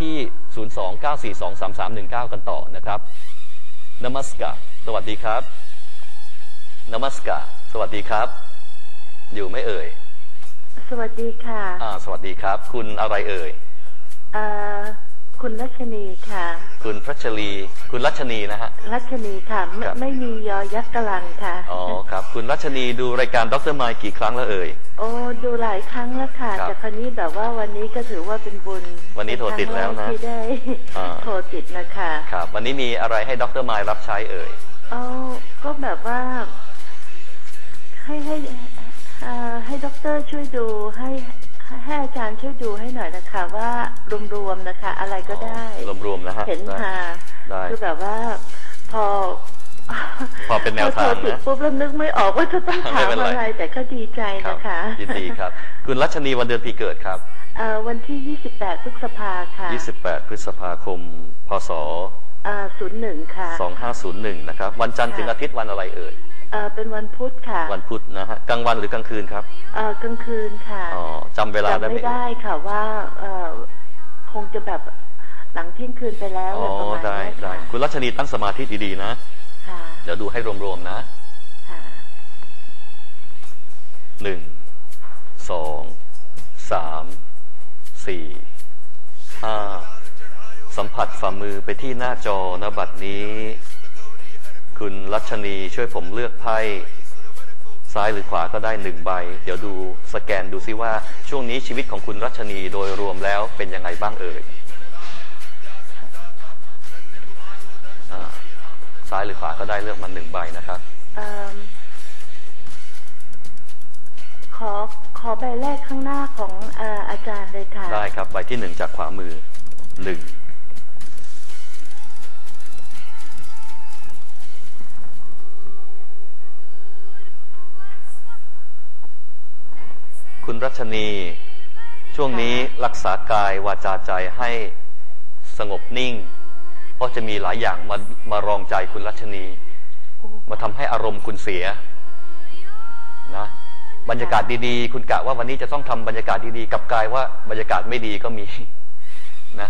ที่ 029423319 กันต่อนะครับนมัสการสวัสดีครับนมัสการสวัสดีครับ อยู่ไหม่เอ่ย สวัสดีค่ะอ่าสวัสดีครับ คุณอะไรเอ่ยเอ่อคุณรัชนีค่ะ คุณพัชรีคุณรัชนีนะฮะ รัชนีค่ะ ไม่ครับ ไม่มียอยักษ์กลันค่ะ อ๋อครับ คุณรัชนีดูรายการดรมายกี่ครั้งแล้วเอ่ย โอ้ดูหลายครั้งแล้วค่ะครับแต่คราวนี้แบบว่าวันนี้ก็ถือว่าเป็นบุญวันนี้โทรติดแล้วนะเป็ครั้งรกที่ได้อ่า โทรติดนะคะครับ วันนี้มีอะไรให้ดรมายรับใช้เอ่ย เอาก็แบบว่า ให้ให้เอ่อให้ด็อกเตอร์ช่วยดูให้ให้อาจารย์ช่วยดูให้หน่อยนะคะ ว่ารวมๆนะคะ อะไรก็ได้ รวมๆนะฮะเห็นได้ ค่ะได้ คือแบบว่า พอ พอเป็นแนวทางนะพอโทรติดปุ๊บแล้วนึกไม่ออกว่าจะต้องถามไม่เป็นไรอะไร แต่ก็ดีใจครับนะคะยินดีครับ คุณรัชนีวันเดือนปีเกิดครับเอ่อวันที่ 28 พฤษภาค่ะ 28 พฤษภาคม พศศูนย์หนึ่งค่ะ 2501 นะครับ วันจันทร์ถึงอาทิตย์วันอะไรเอ่ยเอ่อเป็นวันพุธค่ะ วันพุธนะฮะกลางวันหรือกลางคืนครับเอ่อกลางคืนค่ะอ๋อจำเวลาได้จำไหมไม่ได้ค่ะว่าเอ่อคงจะแบบหลังเที่ยงคืนไปแล้วอ๋ออะไรประมาณได้นี้ได้ค่ะคุณรัชนีตั้งสมาธิดีๆนะค่ะ เดี๋ยวดูให้รวมๆนะค่ะหนึ่งสองสามสี่ห้าสัมผัสฝ่ามือไปที่หน้าจอนบัดนี้ คุณรัชนีช่วยผมเลือกไพ่ซ้ายหรือขวาก็ได้หนึ่งใบ เดี๋ยวดูสแกนดูซิว่าช่วงนี้ชีวิตของคุณรัชนีโดยรวมแล้วเป็นยังไงบ้างเอ่ย ซ้ายหรือขวาก็ได้เลือกมาหนึ่งใบนะครับเอิ่มขอขอใบแรกข้างหน้าของเอ่ออาจารย์เลยค่ะ ได้ครับใบที่หนึ่งจากขวามือหนึ่งคุณรัชนี ช่วงนี้รักษากายวาจาใจให้สงบนิ่ง เพราะจะมีหลายอย่างมามารองใจคุณรัชนี มาทำให้อารมณ์คุณเสียนะบรรยากาศดีๆ คุณกะว่าวันนี้จะต้องทำบรรยากาศดีๆกลับกลายว่าบรรยากาศไม่ดีก็มีนะ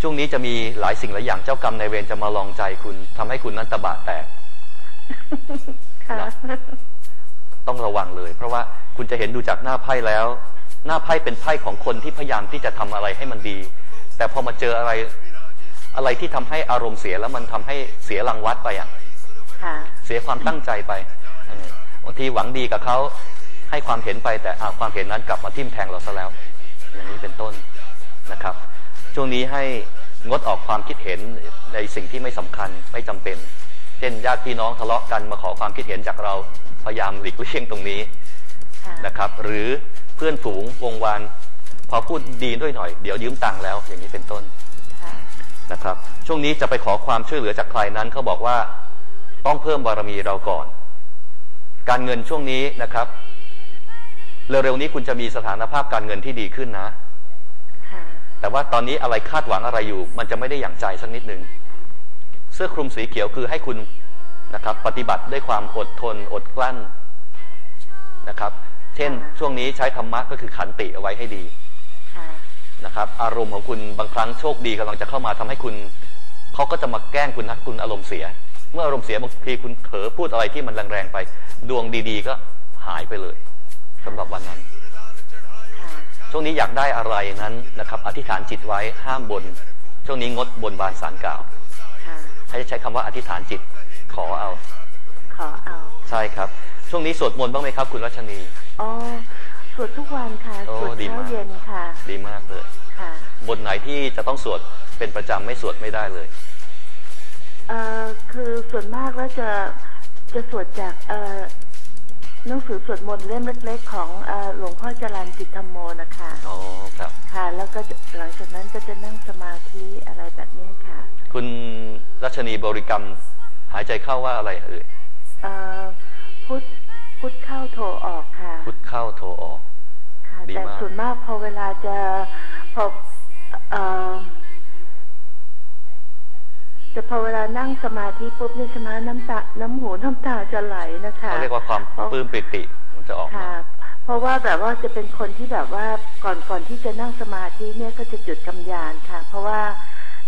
ช่วงนี้จะมีหลายสิ่งหลายอย่างเจ้ากรรมนายเวรจะมาลองใจคุณทำให้คุณนั้นตะบะแตกค่ะนะต้องระวังเลย เพราะว่าคุณจะเห็นดูจากหน้าไพ่แล้ว หน้าไพ่เป็นไพ่ของคนที่พยายามที่จะทำอะไรให้มันดี แต่พอมาเจออะไร อะไรที่ทำให้อารมณ์เสียแล้วมันทำให้เสียรังวัดไปอะค่ะเสียความตั้งใจไปเออบางทีหวังดีกับเขาให้ความเห็นไปแต่อาความเห็นนั้นกลับมาทิ่มแทงเราซะแล้ว อย่างนี้เป็นต้นนะครับ ช่วงนี้ให้งดออกความคิดเห็นในสิ่งที่ไม่สำคัญไม่จำเป็น เช่นญาติพี่น้องทะเลาะกันมาขอความคิดเห็นจากเราพยายามหลีกเลี่ยงตรงนี้ค่ะนะครับ หรือเพื่อนฝูงวงวานพอพูดดีด้วยหน่อย เดี๋ยวยืมตังค์แล้ว อย่างนี้เป็นต้นค่ะ นะครับ ช่วงนี้จะไปขอความช่วยเหลือจากใครนั้นเขาบอกว่าต้องเพิ่มบารมีเราก่อน การเงินช่วงนี้นะครับเร็วๆนี้คุณจะมีสถานภาพการเงินที่ดีขึ้นนะ แต่ว่าตอนนี้อะไรคาดหวังอะไรอยู่ มันจะไม่ได้อย่างใจสักนิดหนึ่งเสื้อคลุมสีเขียวคือให้คุณนะครับ ปฏิบัติด้วยความอดทนอดกลั้นนะครับ เช่นช่วงนี้ใช้ธรรมะก็คือขันติเอาไว้ให้ดี นะครับ อารมณ์ของคุณบางครั้งโชคดีกำลังจะเข้ามาทำให้คุณเขาก็จะมาแกล้งคุณนะคุณอารมณ์เสีย เมื่ออารมณ์เสียบางทีคุณเผลอพูดอะไรที่มันแรงๆไป ดวงดีๆ ก็หายไปเลยสำหรับวันนั้นค่ะช่วงนี้อยากได้อะไรนั้นนะครับ อธิษฐานจิตไว้ห้ามบน ช่วงนี้งดบนบานสารกล่าวค่ะให้ใช้คำว่าอธิษฐานจิตขอเอา ขอเอา ใช่ครับ ช่วงนี้สวดมนต์บ้างไหมครับ คุณรัชนีอ๋อ สวดทุกวันค่ะ โอ้สวดดีเช้ามาก เย็นค่ะ ดีมากเลย ค่ะ บทไหนที่จะต้องสวดเป็นประจำไม่สวดไม่ได้เลย เอ่อคือส่วนมากแล้วจะจะสวดจากเอ่อหนังสือสวดมนต์เล่มเล็กๆ ของเอ่อหลวงพ่อจรันจิตธรรมโมนะคะ อ๋อครับ ค่ะ แล้วก็จะหลังจากนั้นก็จะนั่งสมาธิอะไรแบบนี้ค่ะ คุณรัชนีบริกรรม หายใจเข้าว่าอะไรเอ่ย เอ่อพุทธพุทธเข้าโทรออกค่ะ พุทเข้าโทออกค่ะดีแต่มากส่วนมากพอเวลาจะพอเอ่อจะพอเวลานั่งสมาธิปุ๊บนี่ใช่ไหมน้ำตา น้ำหูน้ำตาจะไหลนะคะเขาเรียกว่าความปลื้มปิติมันจะออกมาค่ะพเพราะว่าแบบว่าจะเป็นคนที่แบบว่าก่อนก่อนที่จะนั่งสมาธิเนี่ยก็จะจุดกำยานค่ะ เพราะว่า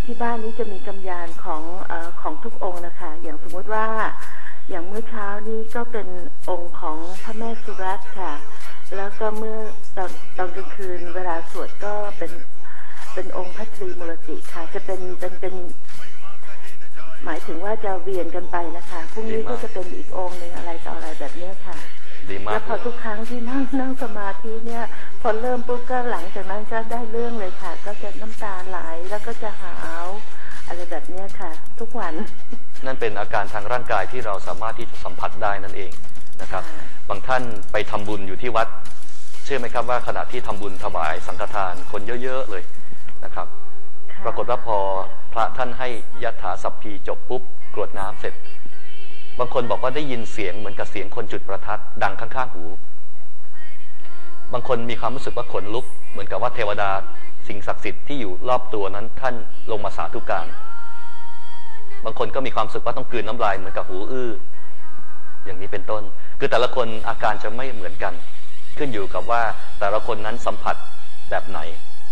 ที่บ้านนี้จะมีกำยานของเออของทุกองค์นะคะ อย่างสมมติว่า อย่างเมื่อเช้านี้ก็เป็นองค์ของพระแม่สุรัตน์ค่ะ แล้วก็เมื่อตอนตอนกลางคืนเวลาสวดก็เป็นเป็นองค์พระตรีมูรติค่ะ จะเป็นเป็นเป็นหมายถึงว่าจะเวียนกันไปนะคะพรุ่งนี้ดีมากก็จะเป็นอีกองค์หนึ่งอะไรต่ออะไรแบบเนี้ยค่ะดีมาแล้กวพอเลยทุกครั้งที่นั่งนั่งสมาธิเนี่ย พอเริ่มปุ๊บก็หลังจากนั้นก็ได้เรื่องเลยค่ะ ก็จะน้ำตาไหลแล้วก็จะหาว อะไรแบบเนี้ยค่ะ ทุกวัน นั่นเป็นอาการทางร่างกายที่เราสามารถที่จะสัมผัสได้นั่นเองนะครับค่ะบางท่านไปทำบุญอยู่ที่วัด เชื่อไหมครับว่าขณะที่ทำบุญถวายสังฆทานคนเยอะๆเลยนะครับค่ะปรากฏว่าพอพระท่านให้ยถาสัพพีจบปุ๊บกรวดน้ำเสร็จ บางคนบอกว่าได้ยินเสียงเหมือนกับเสียงคนจุดประทัดดังข้างๆหู บางคนมีความรู้สึกว่าขนลุก เหมือนกับว่าเทวดาสิ่งศักดิ์สิทธิ์ที่อยู่รอบตัวนั้นท่านลงมาสาธุการ บางคนก็มีความรู้สึกว่าต้องกลืนน้ำลายเหมือนกับหูอื้อ อย่างนี้เป็นต้น คือแต่ละคนอาการจะไม่เหมือนกัน ขึ้นอยู่กับว่าแต่ละคนนั้นสัมผัสแบบไหน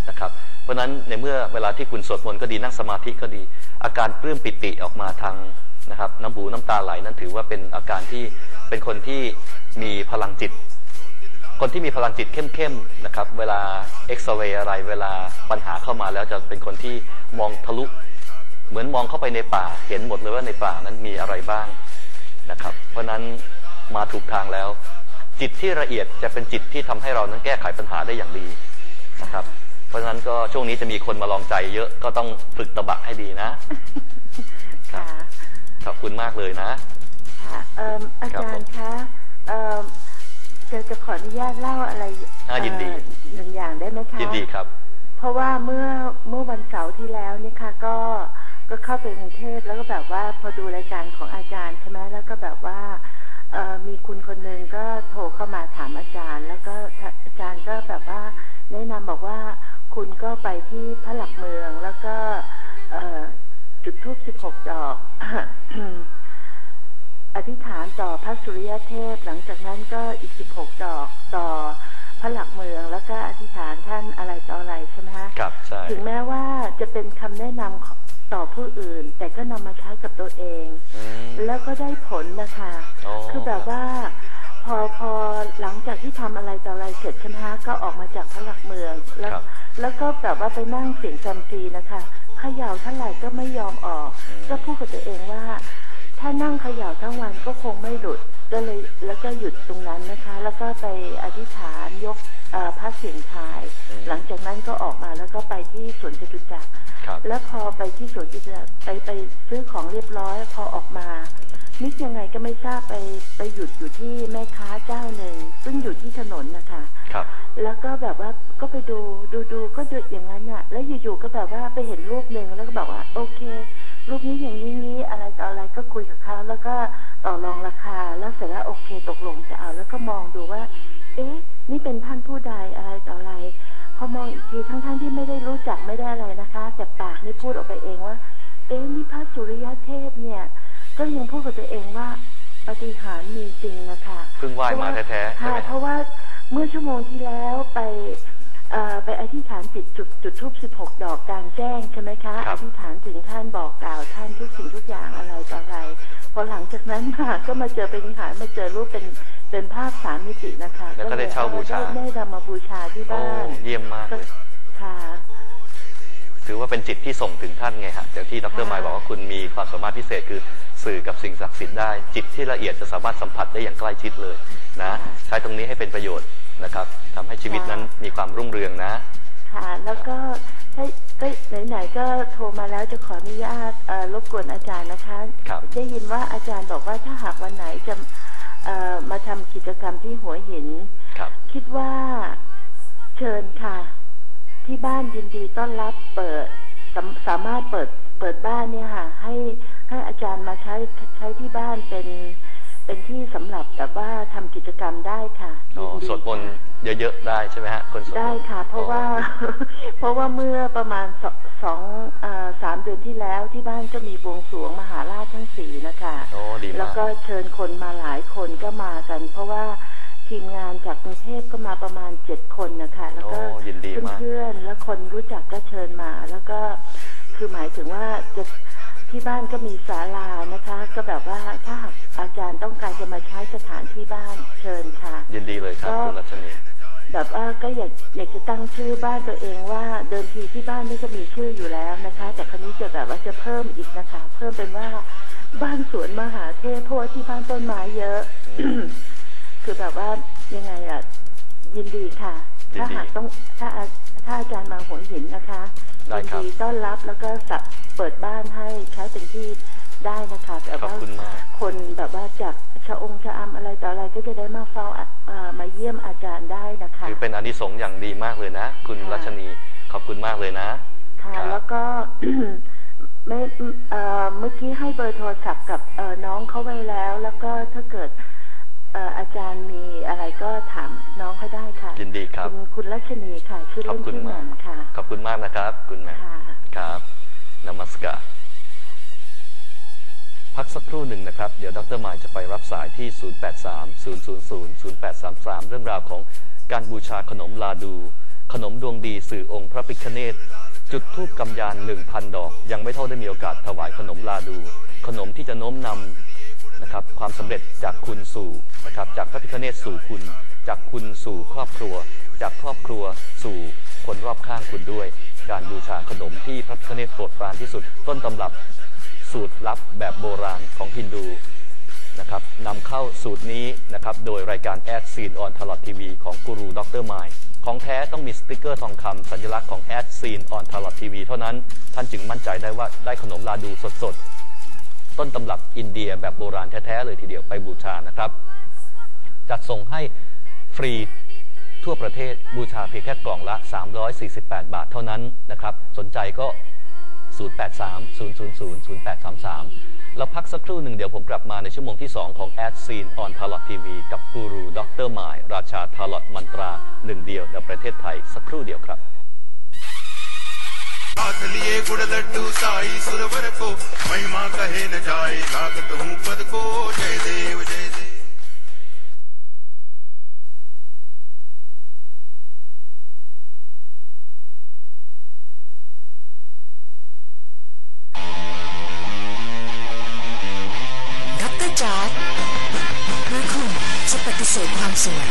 นะครับ เพราะฉะนั้นในเมื่อเวลาที่คุณสวดมนต์ก็ดีนั่งสมาธิก็ดี อาการปลื้มปิติออกมาทางนะครับ น้ำหูน้ำตาไหลนั้นถือว่าเป็นอาการที่เป็นคนที่มีพลังจิต คนที่มีพลังจิตเข้มๆนะครับ เวลาเอ็กซเรย์อะไรเวลาปัญหาเข้ามาแล้วจะเป็นคนที่มองทะลุเหมือนมองเข้าไปในป่า เห็นหมดเลยว่าในป่านั้นมีอะไรบ้างนะครับ เพราะฉะนั้นมาถูกทางแล้ว จิตที่ละเอียดจะเป็นจิตที่ทำให้เรานั้นแก้ไขปัญหาได้อย่างดีนะครับ เพราะฉะนั้นก็ช่วงนี้จะมีคนมาลองใจเยอะก็ต้องฝึกตะบะให้ดีนะค่ะขอบคุณมากเลยนะค่ะเอิ่มอาจารย์คะเอิ่ม จะจะขออนุญาตเล่าอะไรอ่ายินดีเอ่อหนึ่งอย่างได้ไหมคะยินดีครับ เพราะว่าเมื่อเมื่อวันเสาร์ที่แล้วเนี่ยค่ะ ก็ก็เข้าไปกรุงเทพแล้วก็แบบว่าพอดูรายการของอาจารย์ใช่ไหมแล้วก็แบบว่าเอ่อมีคุณคนหนึ่งก็โทรเข้ามาถามอาจารย์ แล้วก็อาจารย์ก็แบบว่าแนะนำบอกว่าคุณก็ไปที่พระหลักเมืองแล้วก็เอ่อจุดธูปสิบหกดอก อธิษฐานต่อพระสุริยเทพ หลังจากนั้นก็อีกสิบหกดอกต่อพระหลักเมืองแล้วก็อธิษฐานท่านอะไรต่ออะไรใช่ไหมฮะครับใช่ถึงแม้ว่าจะเป็นคำแนะนำของต่อผู้อื่น แต่ก็นำมาใช้กับตัวเองอืมแล้วก็ได้ผลนะคะอ๋อคือแบบว่าพอพอหลังจากที่ทำอะไรต่ออะไรเสร็จใช่ไหมฮะก็ออกมาจากพระหลักเมืองแล้วครับแล้วก็แบบว่าไปนั่งเสียงจำปีนะคะเขย่าเท่าไหร่ก็ไม่ยอมออกอืมก็พูดกับตัวเองว่า ถ้านั่งเขย่าทั้งวันก็คงไม่หลุด ก็เลยแล้วก็หยุดตรงนั้นนะคะ แล้วก็ไปอธิษฐานยกเอ่อพระเสียงทายอืมหลังจากนั้นก็ออกมาแล้วก็ไปที่สวนจตุจักรครับแล้วพอไปที่สวนจตุจักรไปไปซื้อของเรียบร้อยพอออกมานึกยังไงก็ไม่ทราบไปไปหยุดอยู่ที่แม่ค้าเจ้าหนึ่ง ซึ่งอยู่ที่ถนนนะคะครับ แล้วก็แบบว่าก็ไปดูดูดูก็ดูอย่างนั้นอะแล้วอยู่ๆก็แบบว่าไปเห็นรูปหนึ่งแล้วก็บอกว่า โอเค รูปนี้อย่างนี้ ก็คุยกับเขาแล้วก็ต่อรองราคา แล้วเสร็จแล้วโอเคตกลงจะเอา แล้วก็มองดูว่า เอ๊ะ นี่เป็นท่านผู้ใดอะไรต่ออะไรพอมองอีกทีทั้งๆที่ไม่ได้รู้จักไม่ได้อะไรนะคะ แต่ปากนี่พูดออกไปเองว่า เอ๊ะนี่พระสุริยเทพเนี่ย ก็ยังพูดกับตัวเองว่าปาฏิหารย์มีจริงนะคะเพิ่งไหว้มาแท้ๆใช่ค่ะไหมเพราะว่าเมื่อชั่วโมงที่แล้วไปเอ่อไปอ ธิษฐานจิตจุดจุดทูบสิบหกดอกกลางแจ้งใช่ไหมคะครัอบธิษฐานถึงท่านบอกกล่าวท่านทุกสิ่งทุกอย่างอะไรต่ออะไร พอหลังจากนั้นมาก็มาเจอเป็นหารมาเจอรูปเป็นเป็นภาพสามมิตินะคะ แล้วก็ได้เช่าบูชาได้ได้นำมาบูชาที่โอ้บ้านเยี่ยมมากก็เลยค่ะถือว่าเป็นจิตที่ส่งถึงท่านไงฮะอย่างที่ดรค่ะมายบอกว่าคุณมีความสามารถพิเศษคือสื่อกับสิ่งศักดิ์สิทธิ์ได้ จิตที่ละเอียดจะสามารถสัมผัสได้อย่างใกล้ชิดเลยนะ ใช้ตรงนี้ให้เป็นประโยชน์นะครับทำให้ชีวิตนั้นมีความรุ่งเรืองนะ ค่ะ แล้วก็ถ้าก็ไหนๆก็โทรมาแล้วจะขออนุญาตเอ่อรบกวนอาจารย์นะคะครับได้ยินว่าอาจารย์บอกว่าถ้าหากวันไหนจะเอ่อมาทำกิจกรรมที่หัวหินครับคิดว่าเชิญค่ะ ที่บ้านยินดีต้อนรับเปิดสามสามารถเปิดเปิดบ้านเนี่ยค่ะ ให้ให้อาจารย์มาใช้ใช้ที่บ้านเป็นเป็นที่สำหรับแบบว่าทำกิจกรรมได้ค่ะอ๋อยินดีสวดมนต์ค่ะ เยอะๆได้ใช่ไหมฮะคนสมได้ค่ะ เพราะว่าเพราะว่าเมื่อประมาณสองสามเดือนที่แล้วที่บ้านก็มีบวงสรวงมหาราชทั้งสี่นะคะโอ้ดีมากแล้วก็เชิญคนมาหลายคนก็มากัน เพราะว่าทีมงานจากกรุงเทพก็มาประมาณเจ็ดคนนะคะแล้วก็เพื่อนๆและคนรู้จักก็เชิญมา แล้วก็คือหมายถึงว่าจะที่บ้านก็มีศาลานะคะ ก็แบบว่าถ้าหากอาจารย์ต้องการจะมาใช้สถานที่บ้านเชิญค่ะ ยินดีเลยครับคุณรัชนี แบบว่าก็อยากอยากจะตั้งชื่อบ้านตัวเองว่าเดิมทีที่บ้านนี่ก็มีชื่ออยู่แล้วนะคะ แต่คราวนี้จะแบบว่าจะเพิ่มอีกนะคะ เพิ่มเป็นว่าบ้านสวนมหาเทพเพราะว่าที่บ้านต้นไม้เยอะ คือแบบว่ายังไงอะยินดีค่ะยินดีถ้าหากต้องถ้าอาถ้าอาจารย์มาหัวหินนะคะได้ยิครับดีต้อนรับแล้วก็สะเปิดบ้านให้ใช้เป็นที่ ได้นะคะแบบขอบว่าคุณมาก คนแบบว่าจากชะองชะอำอะไรต่ออะไรก็จะได้มาเฝ้าอะเอ่อมาเยี่ยมอาจารย์ได้นะคะ ถือเป็นอานิสงส์อย่างดีมากเลยนะ คุณค่ะ รัชนีขอบคุณมากเลยนะ ค่ะครับแล้วก็ ไม่เอ่อเมื่อกี้ให้เบอร์โทรศัพท์กับเอ่อน้องเขาไว้แล้ว แล้วก็ถ้าเกิดเอ่ออาจารย์มีอะไรก็ถามน้องเขาได้ค่ะยินดีครับ ณคุณรัชนีค่ะ ชื่อขอเล่บนคุณชื่อแหม่มาก มค่ะขอบคุณมากนะครับ คุณแหม่มค่ะ ครับนมัสการ พักสักครู่หนึ่งนะครับ เดี๋ยวดรหมายจะไปรับสายที่ 0830000833 เรื่องราวของการบูชาขนมลาดู ขนมดวงดีสื่อองค์พระพิคเนตจุดทูปกำยาน 1,000 ดอก ยังไม่เท่าได้มีโอกาสถวายขนมลาดู ขนมที่จะโน้มนำนะครับความสำเร็จจากคุณสู่นะครับจากพระพิคเนตสู่คุณ จากคุณสู่ครอบครัว จากครอบครัวสู่คนรอบข้างคุณด้วย การบูชาขนมที่พระพิคเนตโปรดปรานที่สุดต้นตำรับ สูตรลับแบบโบราณของฮินดูนะครับนำเข้าสูตรนี้นะครับโดยรายการแอดซีนออนทลอดทีวีของกูรูด็อกเตอรไมของแท้ต้องมีสติกเกอร์ทองคำสัญลักษณ์ของแอดซีนออนทลอดทีวีเท่านั้นท่านจึงมั่นใจได้ว่าได้ขนมลาดูสดๆ ต้นตำรับอินเดียแบบโบราณแท้ๆเลยทีเดียวไปบูชานะครับ จัดส่งให้ฟรีทั่วประเทศบูชาเพียงแค่กล่องละ 348 บาทเท่านั้นนะครับ สนใจก็ 083 000 0833 แล้วพักสักครู่หนึ่งเดี๋ยวผมกลับมาในชั่วโมงที่ 2 ของ Ad Scene on t a l o t TV กับกูรูดรหมาย ราชาทาลอตมันตราหนึ่งเดียวในประเทศไทย สักครู่เดียวครับ हाथ लिए गुड़ लड्डू साई सुरवर को महिमा कहे न जाए लागत हूँ पद को जय देव जय देव ามสวย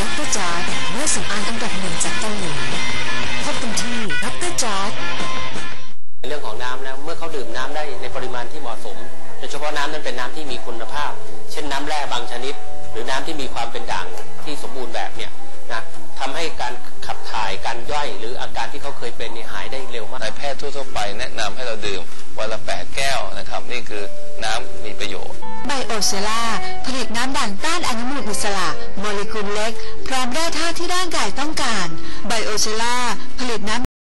ดรจอร์ดเมื่อสำอางอันดับหนึ่งจากเกาหลีพบกันที่ดรจอร์ดในเรื่องของน้ำนะเมื่อเขาดื่มน้ำได้ในปริมาณที่เหมาะสมโดยเฉพาะน้ำนั้นเป็นน้ำที่มีคุณภาพ เช่นน้ำแร่บางชนิด หรือน้ำที่มีความเป็นด่างที่สมบูรณ์แบบเนี่ยนะทำให้การขับถ่ายการย่อย หรืออาการที่เขาเคยเป็นเนี่ยหายได้เร็วมากนายแพทย์ทั่วๆไปแนะนำให้เราดื่ม วันละ8แก้วนะครับ นี่คือน้ำมีประโยชน์ ไบโอเซล่าผลิตน้ำด่างต้านอนุมูลอิสระ โมเลกุลเล็ก พร้อมแร่ธาตุที่ร่างกายต้องการ ไบโอเซล่าผลิตน้ำ